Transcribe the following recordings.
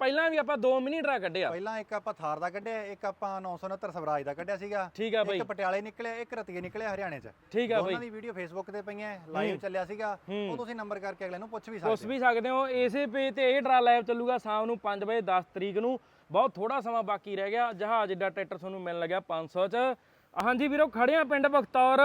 ਪਹਿਲਾਂ ਵੀ ਆਪਾਂ ਦੋ ਮਿਨੀ ਡਰਾ ਕੱਢਿਆ। ਪਹਿਲਾਂ ਇੱਕ ਆਪਾਂ ਥਾਰ ਦਾ ਕੱਢਿਆ ਇੱਕ ਆਪਾਂ 969 ਸਵਰਾਜ ਦਾ ਕੱਢਿਆ ਸੀਗਾ। ਠੀਕ ਆ ਬਾਈ। ਇੱਕ ਪਟਿਆਲੇ ਨਿਕਲਿਆ ਇੱਕ ਰਤੀਏ ਨਿਕਲਿਆ ਹਰਿਆਣੇ ਚ। ਠੀਕ ਆ ਬਾਈ। ਦੀ ਵੀਡੀਓ ਫੇਸਬੁੱਕ ਤੇ ਪਈਆਂ ਲਾਈਵ ਚੱਲਿਆ ਸੀਗਾ। ਉਹ ਤੁਸੀਂ ਨੰਬਰ ਕਰਕੇ ਅਗਲੇ ਨੂੰ ਪੁੱਛ ਵੀ ਪੁੱਛ ਸਕਦੇ ਵੀ ਸਕਦੇ ਹੋ। ਇਸੇ ਪੇਜ ਤੇ ਇਹ ਡਰਾ ਲਾਈਵ ਚੱਲੂਗਾ ਸ਼ਾਮ ਨੂੰ 5 ਵਜੇ 10 ਤਰੀਕ ਨੂੰ। ਬਹੁਤ ਥੋੜਾ ਸਮਾਂ ਬਾਕੀ ਰਹਿ ਗਿਆ। ਜਹਾਜ਼ ਜਿੱਡਾ ਟਰੈਕਟਰ ਤੁਹਾਨੂੰ ਮਿਲਣ ਲੱਗਿਆ 500 ਚ। ਹਾਂਜੀ ਵੀਰੋ ਖੜੇ ਆ ਪਿੰਡ ਬਖਤੌਰ।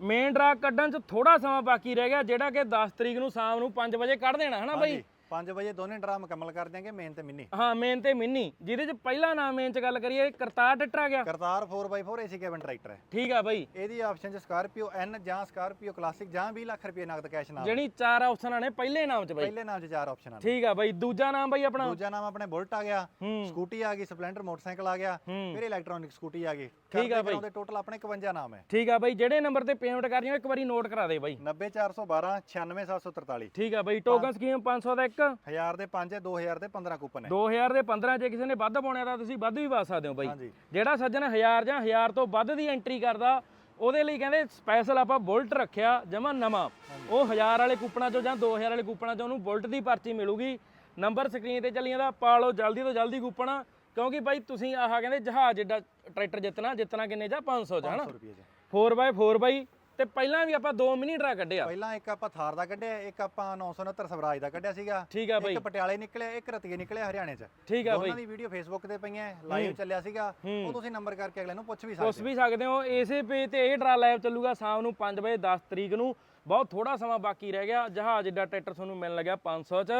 ਮੇਨ ਡਰਾ ਕੱਢਣ ਚ ਥੋੜਾ ਸਮਾਂ ਬਾਕੀ ਰਹਿ ਗਿਆ ਜਿਹੜਾ ਕਿ 10 ਤਰੀਕ ਨੂੰ ਸ਼ਾਮ ਨੂੰ 5 ਵਜੇ ਕੱਢ ਦੇਣਾ ਹਨਾ ਬਾਈ? 5 ਵਜੇ ਦੋਨੇ ਡਰਾ ਮੁਕੰਮਲ ਕਰ ਦਿਆਂਗੇ ਮੇਨ ਤੇ ਮਿੰਨੀ। ਹਾਂ ਮੇਨ ਤੇ ਮਿੰਨੀ। ਜਿਹਦੇ ਚ ਪਹਿਲਾ ਨਾਮ ਮੇਨ ਚ ਗੱਲ ਕਰੀਏ ਕਰਤਾਰ ਟੱਟਰ ਆ ਗਿਆ। Kartar 4x4 AC cabin tractor ਹੈ। ਠੀਕ ਆ ਬਾਈ। ਇਹਦੀ ਆਪਸ਼ਨ ਚ ਸਕਾਰਪੀਓ ਐਨ ਜਾਂ ਸਕਾਰਪੀਓ ਕਲਾਸਿਕ ਜਾਂ 20 ਲੱਖ ਰੁਪਏ ਨਗਦ ਕੈਸ਼ ਨਾਲ। ਜਿਹੜੀ ਚਾਰ ਆਪਸ਼ਨਾਂ ਨੇ ਪਹਿਲੇ ਨਾਮ ਚ ਬਾਈ। ਪਹਿਲੇ ਨਾਮ ਚ ਚਾਰ ਆਪਸ਼ਨਾਂ ਨੇ। ਠੀਕ ਆ ਬਾਈ। ਦੂਜਾ ਨਾਮ ਬਾਈ ਆਪਣਾ? ਦੂਜਾ ਨਾਮ ਆਪਣੇ ਬੁਲਟ ਆ ਗਿਆ। ਸਕੂਟੀ ਆ ਗਈ ਸਪਲੈਂਡਰ ਮੋਟਰਸਾਈਕਲ ਆ ਗਿਆ। ਫਿਰ ਇਲੈਕਟ੍ਰੋਨਿਕ ਸਕੂਟੀ ਆ ਗਈ। ਠੀਕ ਆ ਬਾਈ। ਦੇ ਟੋਟਲ ਆਪਣੇ 51 ਨਾਮ ਹੈ। ਠੀਕ ਆ ਬਾਈ। ਜਿਹੜੇ ਨੰਬਰ ਤੇ ਪੇਮੈਂਟ ਕਰਨੀ ਹੋ ਇੱਕ ਵਾਰੀ ਨੋਟ ਕਰਾ ਦੇ ਬਾਈ। 90412 96743 ਠੀਕ ਆ ਬਾਈ। ਟੋਕਨ ਸਕੀਮ 500 ਦਾ ਇੱਕ। 1000 ਦੇ 5 ਹੈ 2000 ਦੇ 15 ਕੂਪਨ ਹੈ। 2000 ਦੇ 15 ਜੇ ਕਿਸੇ ਨੇ ਵੱਧ ਪਾਉਣਾ ਤਾਂ ਤੁਸੀਂ ਵੱਧ ਵੀ ਪਾ ਸਕਦੇ ਹੋ ਬਾਈ। ਜਿਹੜਾ ਸੱਜਣ 1000 ਜਾਂ 1000 ਤੋਂ ਵੱਧ ਦੀ ਐਂਟਰੀ ਕਰਦਾ ਉਹਦੇ ਲਈ ਕਹਿੰਦੇ ਸਪੈਸ਼ਲ ਆਪਾਂ ਬੁਲਟ ਰੱਖਿਆ ਜਮਾ ਨਵਾਂ। ਉਹ 1000 ਵਾਲੇ ਕੂਪਨਾਂ ਚੋਂ ਜਾਂ 2000 ਵਾਲੇ ਕੂਪਨਾਂ ਚੋਂ ਉਹਨੂੰ ਬੁਲਟ ਦੀ ਪਰਚੀ ਮਿਲੂਗੀ। ਨੰਬਰ ਸਕਰੀਨ ਤੇ ਚੱਲੀ ਜਾਂਦਾ ਪਾ ਲਓ ਜਲਦੀ ਤੋਂ ਜਲਦੀ ਕੂਪਨ ਕਿਉਂਕਿ ਬਾਈ ਤੁਸੀਂ ਆਹ ਕਹਿੰਦੇ ਜਹਾਜ਼ ਜਿੱਡਾ ਟਰੈਕਟਰ ਜਿੱਤਣਾ ਜਿੱਤਣਾ ਕਿੰਨੇ ਜਾਂ 500 ਜਾਂ ਹਨਾ? 100 ਰੁਪਏ ਚ। 4x4 ਬਾਈ। ਤੇ ਪਹਿਲਾਂ ਵੀ ਆਪਾਂ ਦੋ ਮਿਨੀ ਡਰਾ ਕੱਢਿਆ। ਪਹਿਲਾਂ ਇੱਕ ਆਪਾਂ ਥਾਰ ਦਾ ਕੱਢਿਆ ਇੱਕ ਆਪਾਂ 969 ਸਵਰਾਜ ਦਾ ਕੱਢਿਆ ਸੀਗਾ। ਠੀਕ ਆ ਬਾਈ। ਇੱਕ ਪਟਿਆਲੇ ਨਿਕਲਿਆ ਇੱਕ ਰਤੀਏ ਨਿਕਲਿਆ ਹਰਿਆਣੇ ਚ। ਠੀਕ ਆ ਬਾਈ। ਦੋਨਾਂ ਦੀ ਵੀਡੀਓ ਫੇਸਬੁੱਕ ਤੇ ਪਈਆਂ ਲਾਈਵ ਚੱਲਿਆ ਸੀਗਾ। ਉਹ ਤੁਸੀਂ ਨੰਬਰ ਕਰਕੇ ਅਗਲੇ ਨੂੰ ਪੁੱਛ ਵੀ ਪੁੱਛ ਸਕਦੇ ਵੀ ਸਕਦੇ ਹੋ। ਇਸੇ ਪੇਜ ਤੇ ਇਹ ਡਰਾ ਲਾਈਵ ਚੱਲੂਗਾ ਸ਼ਾਮ ਨੂੰ 5 ਵਜੇ 10 ਤਰੀਕ ਨੂੰ। ਬਹੁਤ ਥੋੜਾ ਸਮਾਂ ਬਾਕੀ ਰਹਿ ਗਿਆ। ਜਹਾਜ਼ ਜਿੱਡਾ ਟਰੈਕਟਰ ਤੁਹਾਨੂੰ ਮਿਲਣ ਲੱਗਿਆ 500 ਚ।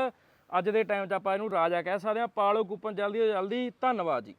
ਅੱਜ ਦੇ ਟਾਈਮ 'ਚ ਆਪਾਂ ਇਹਨੂੰ ਰਾਜਾ ਕਹਿ ਸਕਦੇ ਹਾਂ। ਪਾਲੋ ਕੂਪਨ ਜਲਦੀ ਤੋਂ ਜਲਦੀ। ਧੰਨਵਾਦ ਜੀ।